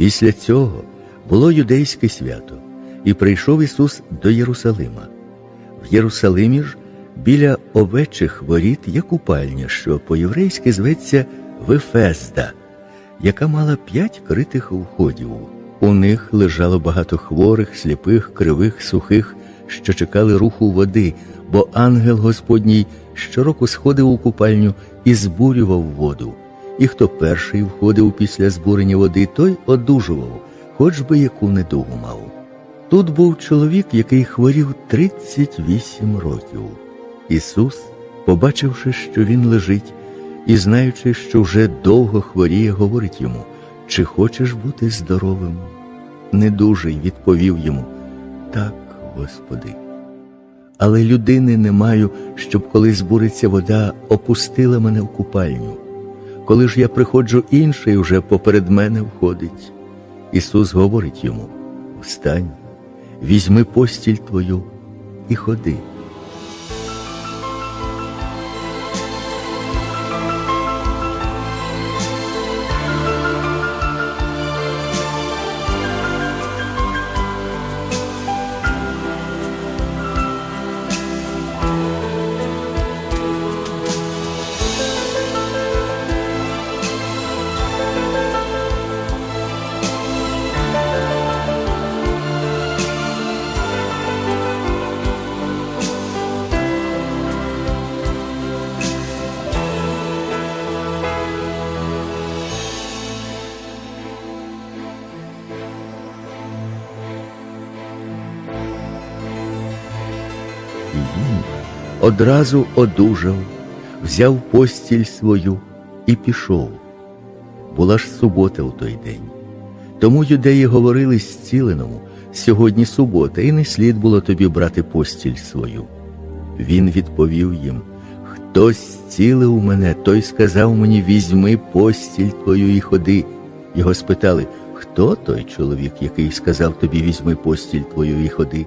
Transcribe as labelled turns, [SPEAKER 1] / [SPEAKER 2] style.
[SPEAKER 1] Після цього було юдейське свято, і прийшов Ісус до Єрусалима. В Єрусалимі ж біля овечих воріт є купальня, що по-єврейськи зветься Вифезда, яка мала п'ять критих входів. У них лежало багато хворих, сліпих, кривих, сухих, що чекали руху води, бо ангел Господній щороку сходив у купальню і збурював воду. І хто перший входив після збурення води, той одужував, хоч би яку недугу мав. Тут був чоловік, який хворів 38 років. Ісус, побачивши, що він лежить, і знаючи, що вже довго хворіє, говорить йому, чи хочеш бути здоровим? Недужий відповів йому, так, Господи. Але людини не маю, щоб коли збуриться вода, опустила мене в купальню. Коли ж я приходжу інший уже поперед мене входить. Ісус говорить йому: Встань, візьми постіль твою і ходи. І він одразу одужав, взяв постіль свою і пішов. Була ж субота у той день. Тому юдеї говорили зціленому, сьогодні субота, і не слід було тобі брати постіль свою. Він відповів їм: Хтось зцілив мене, той сказав мені, візьми постіль твою і ходи. Його спитали, хто той чоловік, який сказав тобі, візьми постіль твою і ходи?